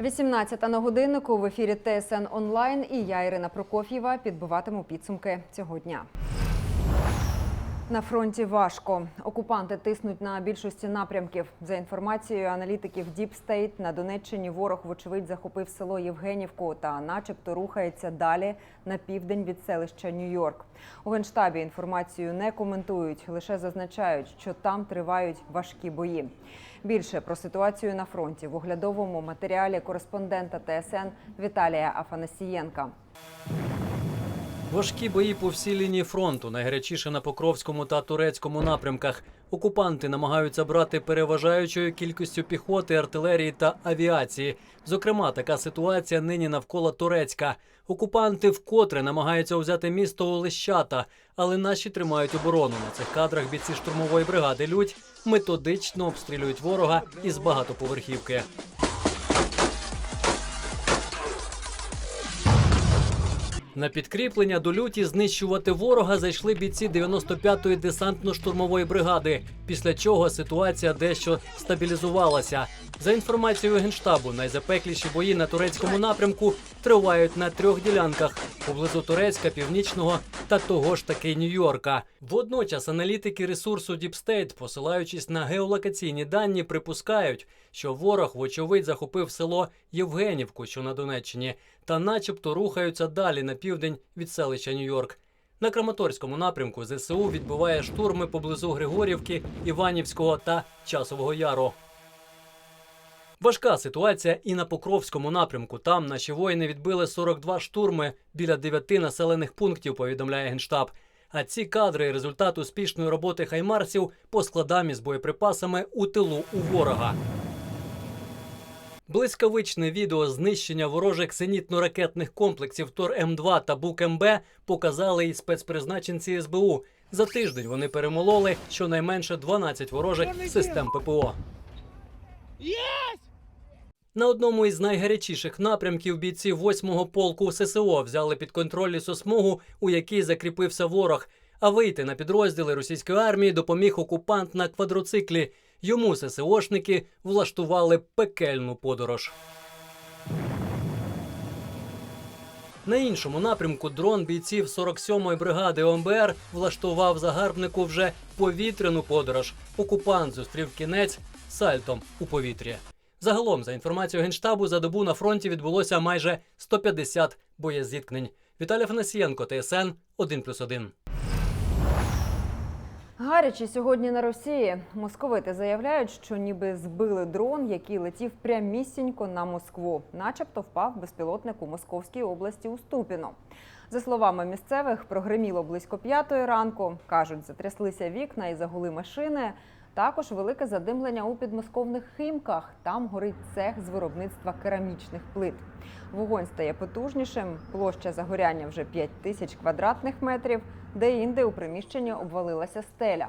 18 на годиннику в ефірі ТСН онлайн. І я, Ірина Прокоф'єва, підбиватиму підсумки цього дня. На фронті важко. Окупанти тиснуть на більшості напрямків. За інформацією аналітиків State, на Донеччині ворог, вочевидь, захопив село Євгенівку та, начебто, рухається далі на південь від селища Нью-Йорк. У генштабі інформацію не коментують, лише зазначають, що там тривають важкі бої. Більше про ситуацію на фронті в оглядовому матеріалі кореспондента ТСН Віталія Афанасієнка. Важкі бої по всій лінії фронту, найгарячіше на Покровському та Турецькому напрямках. Окупанти намагаються брати переважаючою кількістю піхоти, артилерії та авіації. Зокрема, така ситуація нині навколо Турецька. Окупанти вкотре намагаються взяти місто Олещата, але наші тримають оборону. На цих кадрах бійці штурмової бригади Людь методично обстрілюють ворога із багатоповерхівки. На підкріплення до люті знищувати ворога зайшли бійці 95-ї десантно-штурмової бригади, після чого ситуація дещо стабілізувалася. За інформацією генштабу, найзапекліші бої на турецькому напрямку тривають на трьох ділянках поблизу Турецька, Північного та того ж таки Нью-Йорка. Водночас аналітики ресурсу State, посилаючись на геолокаційні дані, припускають, що ворог вочевидь захопив село Євгенівку, що на Донеччині, та начебто рухаються далі на південь від селища Нью-Йорк. На Краматорському напрямку ЗСУ відбиває штурми поблизу Григорівки, Іванівського та Часового Яру. Важка ситуація і на Покровському напрямку. Там наші воїни відбили 42 штурми біля 9 населених пунктів, повідомляє генштаб. А ці кадри результат успішної роботи хаймарсів по складам із боєприпасами у тилу у ворога. Блискавичне відео знищення ворожих зенітно-ракетних комплексів Тор М2 та Бук МБ показали і спецпризначенці СБУ. За тиждень вони перемололи щонайменше 12 ворожих систем ППО. На одному із найгарячіших напрямків бійці 8-го полку ССО взяли під контроль лісосмугу, у якій закріпився ворог. А вийти на підрозділи російської армії допоміг окупант на квадроциклі. Йому ССОшники влаштували пекельну подорож. На іншому напрямку дрон бійців 47-ї бригади ОМБР влаштував загарбнику вже повітряну подорож. Окупант зустрів кінець сальтом у повітрі. Загалом, за інформацією генштабу, за добу на фронті відбулося майже 150 боєзіткнень. Віталій Фанасієнко, ТСН 1+,1. Гаряче сьогодні на Росії. Московити заявляють, що ніби збили дрон, який летів прямісінько на Москву, начебто впав безпілотник у Московській області у Ступіно. За словами місцевих, прогреміло близько п'ятої ранку. кажуть, затряслися вікна і загули машини. Також велике задимлення у підмосковних химках. Там горить цех з виробництва керамічних плит. Вогонь стає потужнішим. Площа загоряння вже 5 тисяч квадратних метрів, де інде у приміщенні обвалилася стеля.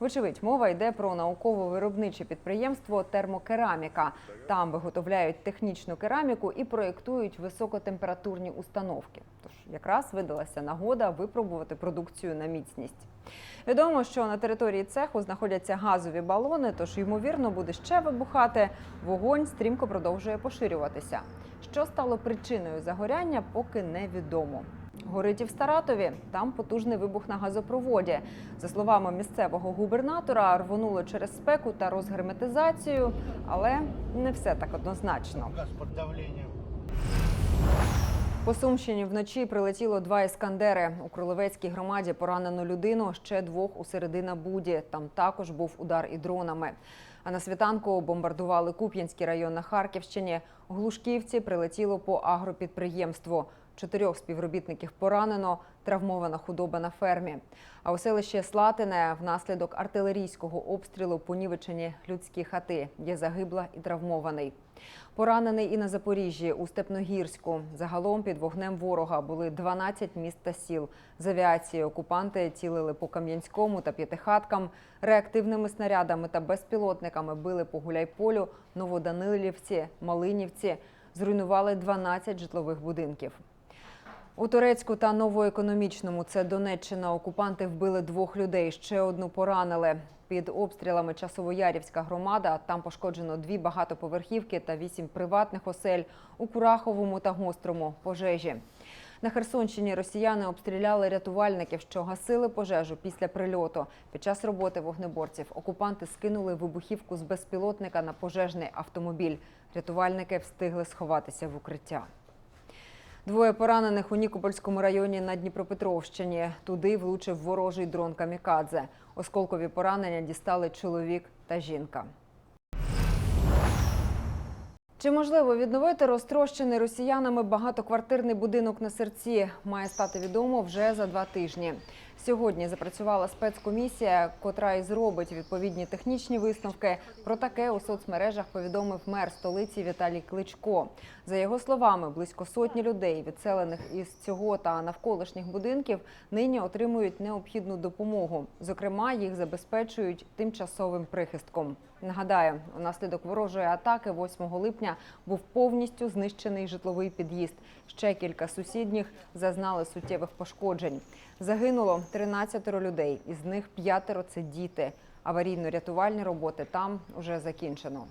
Вочевидь, мова йде про науково-виробниче підприємство Термокераміка. Там виготовляють технічну кераміку і проєктують високотемпературні установки. Тож якраз видалася нагода випробувати продукцію на міцність. Відомо, що на території цеху знаходяться газові балони, тож ймовірно буде ще вибухати. Вогонь стрімко продовжує поширюватися. Що стало причиною загоряння, поки невідомо. Горить і в Старатові. Там потужний вибух на газопроводі. За словами місцевого губернатора, рвонуло через спеку та розгерметизацію, але не все так однозначно. Газ под давлением. По Сумщині вночі прилетіло два іскандери. У Кролевецькій громаді поранено людину, ще двох у середина Буді. Там також був удар і дронами. А на світанку бомбардували Куп'янський район на Харківщині. Глушківці прилетіло по агропідприємству. Чотирьох співробітників поранено, травмована худоба на фермі. А у селищі Слатине внаслідок артилерійського обстрілу понівечені людські хати. Є загибла і травмований. Поранений і на Запоріжжі у Степногірську. Загалом під вогнем ворога були 12 міст та сіл. З авіації окупанти цілили по Кам'янському та П'ятихаткам. Реактивними снарядами та безпілотниками били по Гуляйполю, Новоданилівці, Малинівці. Зруйнували 12 житлових будинків. У Турецьку та Новоекономічному це Донеччина. Окупанти вбили двох людей, ще одну поранили. Під обстрілами Часовоярівська громада. Там пошкоджено дві багатоповерхівки та вісім приватних осель у Кураховому та Гострому пожежі. На Херсонщині росіяни обстріляли рятувальників, що гасили пожежу після прильоту. Під час роботи вогнеборців окупанти скинули вибухівку з безпілотника на пожежний автомобіль. Рятувальники встигли сховатися в укриття. Двоє поранених у Нікопольському районі на Дніпропетровщині. Туди влучив ворожий дрон Камікадзе. Осколкові поранення дістали чоловік та жінка. Чи можливо відновити розтрощений росіянами багатоквартирний будинок на серці? Має стати відомо вже за два тижні. Сьогодні запрацювала спецкомісія, котра і зробить відповідні технічні висновки. Про таке у соцмережах повідомив мер столиці Віталій Кличко. За його словами, близько сотні людей, відселених із цього та навколишніх будинків, нині отримують необхідну допомогу. Зокрема, їх забезпечують тимчасовим прихистком. Нагадаю, унаслідок ворожої атаки 8 липня був повністю знищений житловий під'їзд. Ще кілька сусідніх зазнали суттєвих пошкоджень. Загинуло 13 людей, із них п'ятеро це діти. Аварійно-рятувальні роботи там уже закінчено.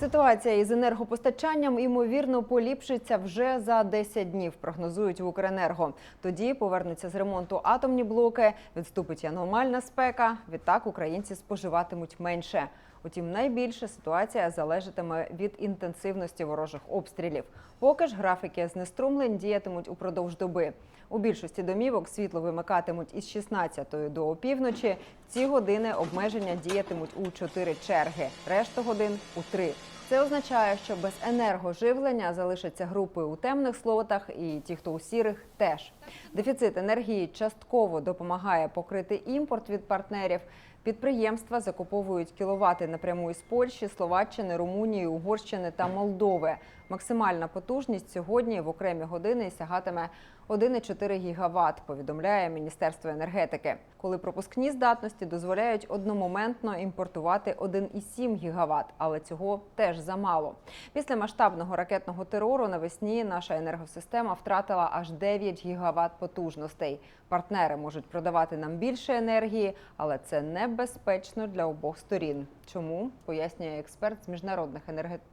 Ситуація із енергопостачанням ймовірно поліпшиться вже за 10 днів. Прогнозують в Укренерго. Тоді повернуться з ремонту атомні блоки, відступить аномальна спека. Відтак українці споживатимуть менше. Утім, найбільше ситуація залежатиме від інтенсивності ворожих обстрілів. Поки ж графіки знеструмлень діятимуть упродовж доби. У більшості домівок світло вимикатимуть із 16 до опівночі. Ці години обмеження діятимуть у 4 черги, решту годин у 3. Це означає, що без енергоживлення залишаться групи у темних слотах, і ті, хто у сірих, теж. Дефіцит енергії частково допомагає покрити імпорт від партнерів. Підприємства закуповують кіловати напряму із Польщі, Словаччини, Румунії, Угорщини та Молдови. Максимальна потужність сьогодні в окремі години сягатиме 1,4 гігават, повідомляє Міністерство енергетики. Коли пропускні здатності дозволяють одномоментно імпортувати 1,7 гігават, але цього теж замало. Після масштабного ракетного терору навесні наша енергосистема втратила аж 9 гігават потужностей. Партнери можуть продавати нам більше енергії, але це небезпечно для обох сторін. Чому пояснює експерт з міжнародних енергетичних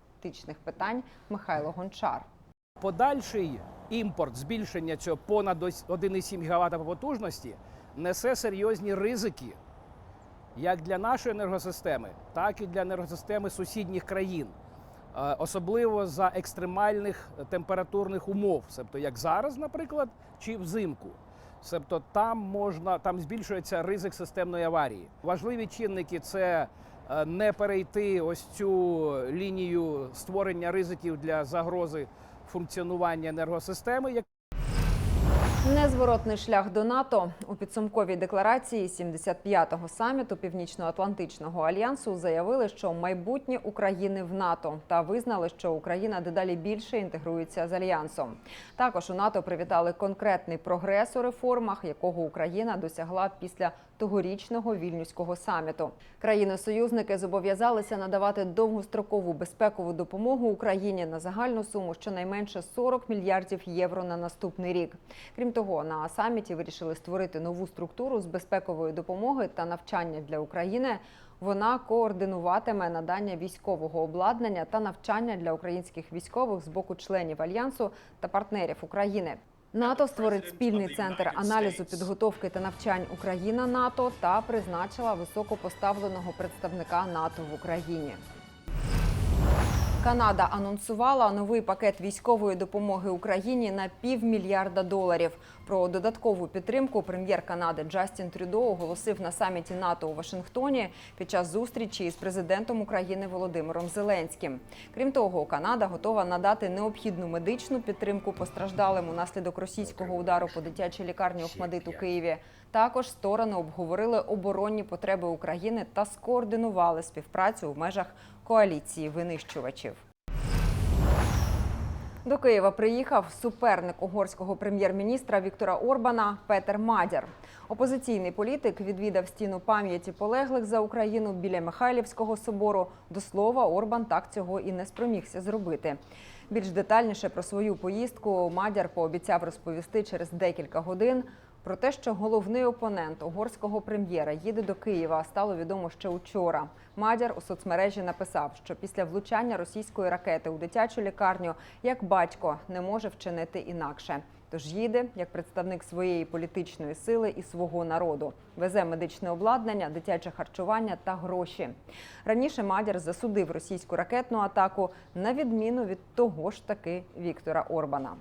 питань Михайло Гончар. Подальший імпорт збільшення цього понад 1,7 ГВт по потужності несе серйозні ризики як для нашої енергосистеми, так і для енергосистеми сусідніх країн, Е, особливо за екстремальних температурних умов, тобто як зараз, наприклад, чи взимку. Тобто там можна там збільшується ризик системної аварії. Важливі чинники це не перейти ось цю лінію створення ризиків для загрози функціонування енергосистеми. Незворотний шлях до НАТО у підсумковій декларації 75-го саміту Північно-Атлантичного альянсу заявили, що майбутнє України в НАТО та визнали, що Україна дедалі більше інтегрується з альянсом. Також у НАТО привітали конкретний прогрес у реформах, якого Україна досягла після тогорічного вільнюського саміту. Країни-союзники зобов'язалися надавати довгострокову безпекову допомогу Україні на загальну суму щонайменше 40 мільярдів євро на наступний рік. Крім того, на саміті вирішили створити нову структуру з безпекової допомоги та навчання для України. Вона координуватиме надання військового обладнання та навчання для українських військових з боку членів альянсу та партнерів України. НАТО створить спільний центр аналізу підготовки та навчань Україна НАТО та призначила високопоставленого представника НАТО в Україні. Канада анонсувала новий пакет військової допомоги Україні на півмільярда доларів. Про додаткову підтримку прем'єр Канади Джастін Трюдо оголосив на саміті НАТО у Вашингтоні під час зустрічі із президентом України Володимиром Зеленським. Крім того, Канада готова надати необхідну медичну підтримку постраждалим унаслідок російського удару по дитячій лікарні Охмадит у Києві. Також сторони обговорили оборонні потреби України та скоординували співпрацю в межах коаліції винищувачів. До Києва приїхав суперник угорського прем'єр-міністра Віктора Орбана Петер Мадяр. Опозиційний політик відвідав стіну пам'яті полеглих за Україну біля Михайлівського собору. До слова, Орбан так цього і не спромігся зробити. Більш детальніше про свою поїздку Мадяр пообіцяв розповісти через декілька годин. Про те, що головний опонент угорського прем'єра їде до Києва, стало відомо ще учора. Мадяр у соцмережі написав, що після влучання російської ракети у дитячу лікарню як батько не може вчинити інакше. Тож їде як представник своєї політичної сили і свого народу. Везе медичне обладнання, дитяче харчування та гроші. Раніше Мадяр засудив російську ракетну атаку на відміну від того ж таки Віктора Орбана.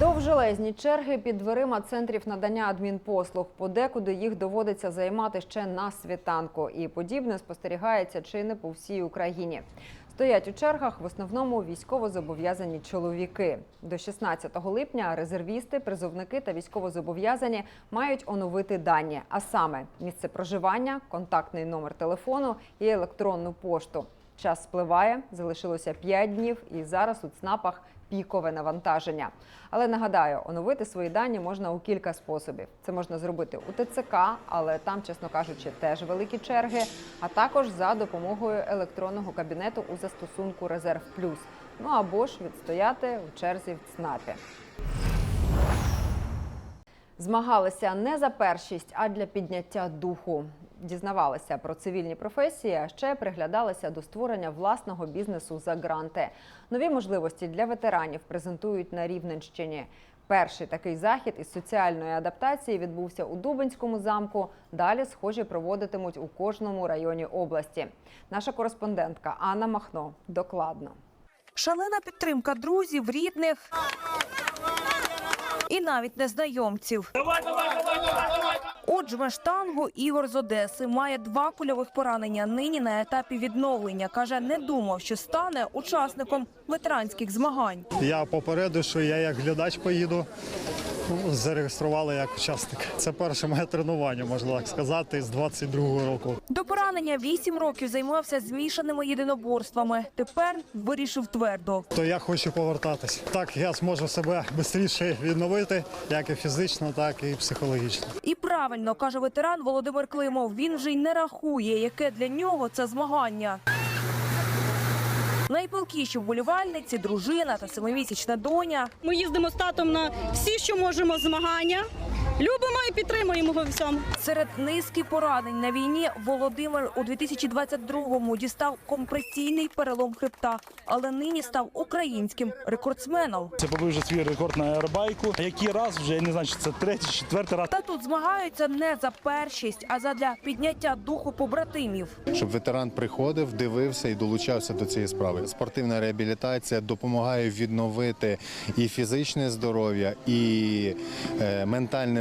Довжелезні черги під дверима центрів надання адмінпослуг. Подекуди їх доводиться займати ще на світанку, і подібне спостерігається чи не по всій Україні. Стоять у чергах в основному військовозобов'язані чоловіки. До 16 липня резервісти, призовники та військовозобов'язані мають оновити дані, а саме місце проживання, контактний номер телефону і електронну пошту. Час спливає, залишилося 5 днів, і зараз у ЦНАПах пікове навантаження. Але нагадаю, оновити свої дані можна у кілька способів. Це можна зробити у ТЦК, але там, чесно кажучи, теж великі черги, а також за допомогою електронного кабінету у застосунку Резерв Плюс. Ну або ж відстояти у черзі в ЦНАПі. Змагалися не за першість, а для підняття духу. Дізнавалися про цивільні професії, а ще приглядалися до створення власного бізнесу за гранти. Нові можливості для ветеранів презентують на Рівненщині. Перший такий захід із соціальної адаптації відбувся у Дубинському замку. Далі схожі проводитимуть у кожному районі області. Наша кореспондентка Анна Махно докладно. Шалена підтримка друзів, рідних і навіть незнайомців. Отже, штангу Ігор з Одеси має два кульових поранення. Нині на етапі відновлення. Каже, не думав, що стане учасником ветеранських змагань. Я попереду, що я як глядач поїду. Зареєстрували як учасник. Це перше моє тренування, можна так сказати, з 22-го року. До поранення вісім років займався змішаними єдиноборствами. Тепер вирішив твердо. То я хочу повертатись. Так я зможу себе швидше відновити, як і фізично, так і психологічно. І правильно каже ветеран Володимир Климов. Він вже й не рахує, яке для нього це змагання. Найпалкіші вболівальниці, дружина та семимісячна доня. Ми їздимо з татом на всі, що можемо, змагання. Любимо і підтримуємо його всьому. Серед низки поранень на війні Володимир у 2022-му дістав компресійний перелом хребта, але нині став українським рекордсменом. Це побив вже свій рекорд на аеробайку. Який раз вже я не знаю, чи це третій, четвертий раз. Та тут змагаються не за першість, а задля підняття духу побратимів. щоб ветеран приходив, дивився і долучався до цієї справи. Спортивна реабілітація допомагає відновити і фізичне здоров'я, і е,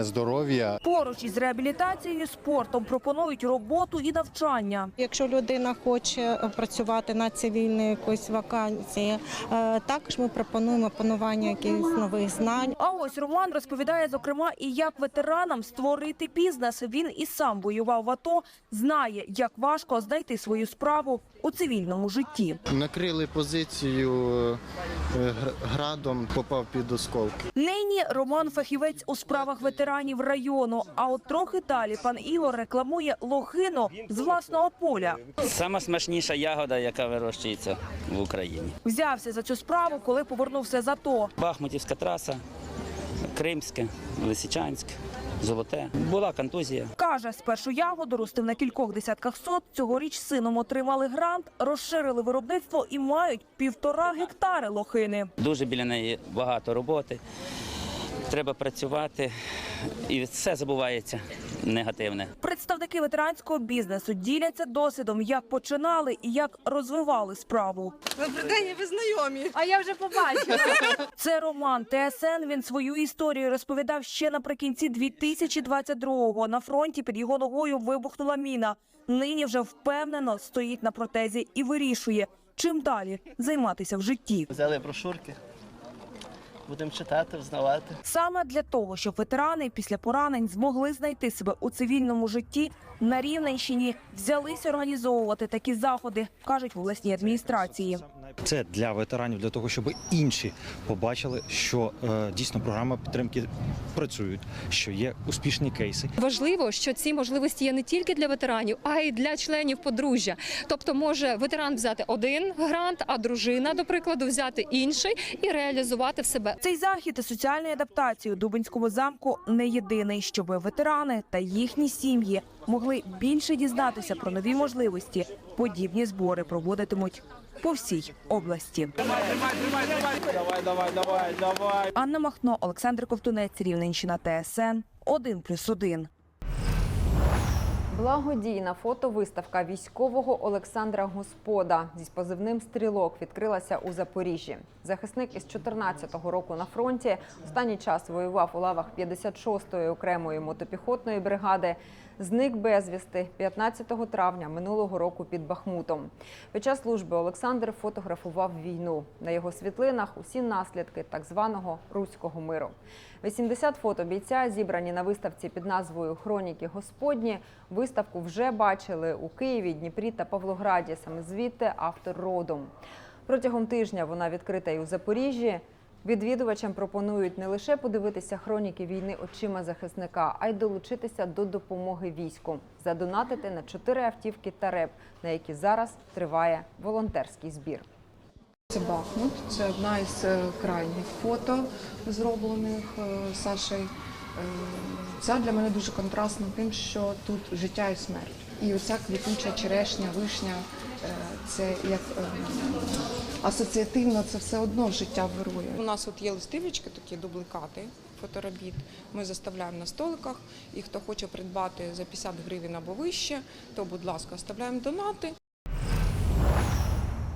здоров'я. Поруч із реабілітацією спортом пропонують роботу і навчання. Якщо людина хоче працювати на цивільній якоїсь вакансії, е, також ми пропонуємо панування якихось нових знань. А ось Роман розповідає, зокрема, і як ветеранам створити бізнес. Він і сам воював в АТО, знає, як важко знайти свою справу у цивільному житті. Накрили позицію е, градом, попав під осколки. Нині Роман фахівець у справах ветеранів району. А от трохи далі пан Ігор рекламує лохину з власного поля. Сама смачніша ягода, яка вирощується в Україні. Взявся за цю справу, коли повернувся з АТО. Бахмутівська траса, Кримське, Лисичанськ, Золоте. Була контузія. Каже, спершу ягоду ростив на кількох десятках сот. Цьогоріч сином отримали грант, розширили виробництво і мають півтора гектари лохини. Дуже біля неї багато роботи. Треба працювати, і все забувається негативне. Представники ветеранського бізнесу діляться досвідом, як починали і як розвивали справу. Знайомі, А я вже побачила. Це Роман ТСН. Він свою історію розповідав ще наприкінці 2022-го. На фронті під його ногою вибухнула міна. Нині вже впевнено стоїть на протезі і вирішує, чим далі займатися в житті. Взяли брошурки, будемо читати, взнавати. Саме для того, щоб ветерани після поранень змогли знайти себе у цивільному житті, на Рівненщині взялися організовувати такі заходи, кажуть в обласній адміністрації. Це для ветеранів, для того, щоб інші побачили, що е, дійсно програма підтримки працюють, що є успішні кейси. Важливо, що ці можливості є не тільки для ветеранів, а й для членів подружжя. Тобто може ветеран взяти один грант, а дружина, до прикладу, взяти інший і реалізувати в себе. Цей захід і соціальної адаптації у Дубинському замку не єдиний, щоб ветерани та їхні сім'ї могли більше дізнатися про нові можливості. Подібні збори проводитимуть по всій області. Давай, давай, давай, давай. Анна Махно, Олександр Ковтунець, Рівненщина, ТСН 1+,1. Благодійна фотовиставка військового Олександра Господа зі позивним Стрілок відкрилася у Запоріжжі. Захисник із 14-го року на фронті останній час воював у лавах 56-ї окремої мотопіхотної бригади. Зник безвісти 15 травня минулого року під Бахмутом. Під час служби Олександр фотографував війну. На його світлинах усі наслідки так званого руського миру. 80 фото бійця зібрані на виставці під назвою Хроніки Господні. Виставку вже бачили у Києві, Дніпрі та Павлограді. Саме звідти автор родом. Протягом тижня вона відкрита і у Запоріжжі. Відвідувачам пропонують не лише подивитися хроніки війни очима захисника, а й долучитися до допомоги війську, задонатити на чотири автівки та реп, на які зараз триває волонтерський збір. Це Бахмут, це одна із е, крайніх фото, зроблених е, Сашею. Е, Це для мене дуже контрастно тим, що тут життя і смерть. І оця квітуча черешня, вишня, це як асоціативно, це все одно життя вирує. У нас от є листивочки, такі дубликати фоторобіт. Ми заставляємо на столиках, і хто хоче придбати за 50 гривень або вище, то, будь ласка, оставляємо донати.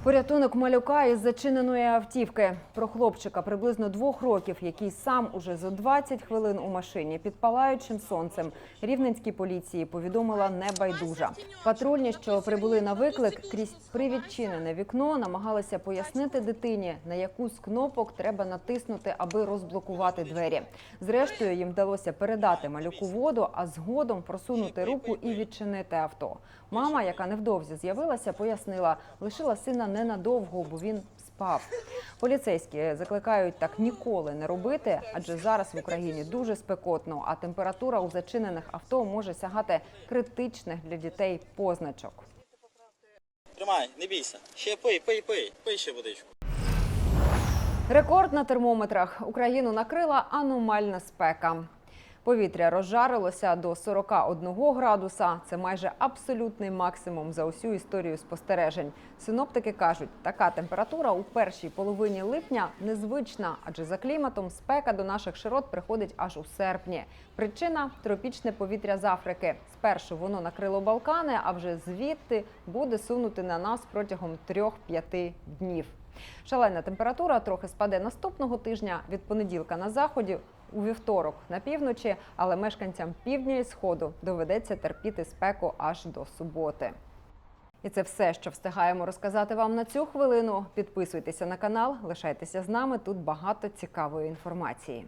Порятунок малюка із зачиненої автівки. Про хлопчика приблизно двох років, який сам уже за 20 хвилин у машині під палаючим сонцем. Рівненській поліції повідомила небайдужа. Патрульні, що прибули на виклик, крізь привідчинене вікно, намагалися пояснити дитині, на яку з кнопок треба натиснути, аби розблокувати двері. Зрештою, їм вдалося передати малюку воду, а згодом просунути руку і відчинити авто. Мама, яка невдовзі з'явилася, пояснила, лишила сина ненадовго, бо він спав. Поліцейські закликають так ніколи не робити, адже зараз в Україні дуже спекотно, а температура у зачинених авто може сягати критичних для дітей позначок. Тримай, не бійся. Ще пий, пий, пий, пий ще водичку. Рекорд на термометрах Україну накрила аномальна спека. Повітря розжарилося до 41 градуса. Це майже абсолютний максимум за усю історію спостережень. Синоптики кажуть, така температура у першій половині липня незвична, адже за кліматом спека до наших широт приходить аж у серпні. Причина тропічне повітря з Африки. Спершу воно накрило Балкани, а вже звідти буде сунути на нас протягом 3-5 днів. Шалена температура трохи спаде наступного тижня від понеділка на заході. У вівторок на півночі, але мешканцям півдня і сходу доведеться терпіти спеку аж до суботи. І це все, що встигаємо розказати вам на цю хвилину. Підписуйтеся на канал, лишайтеся з нами. Тут багато цікавої інформації.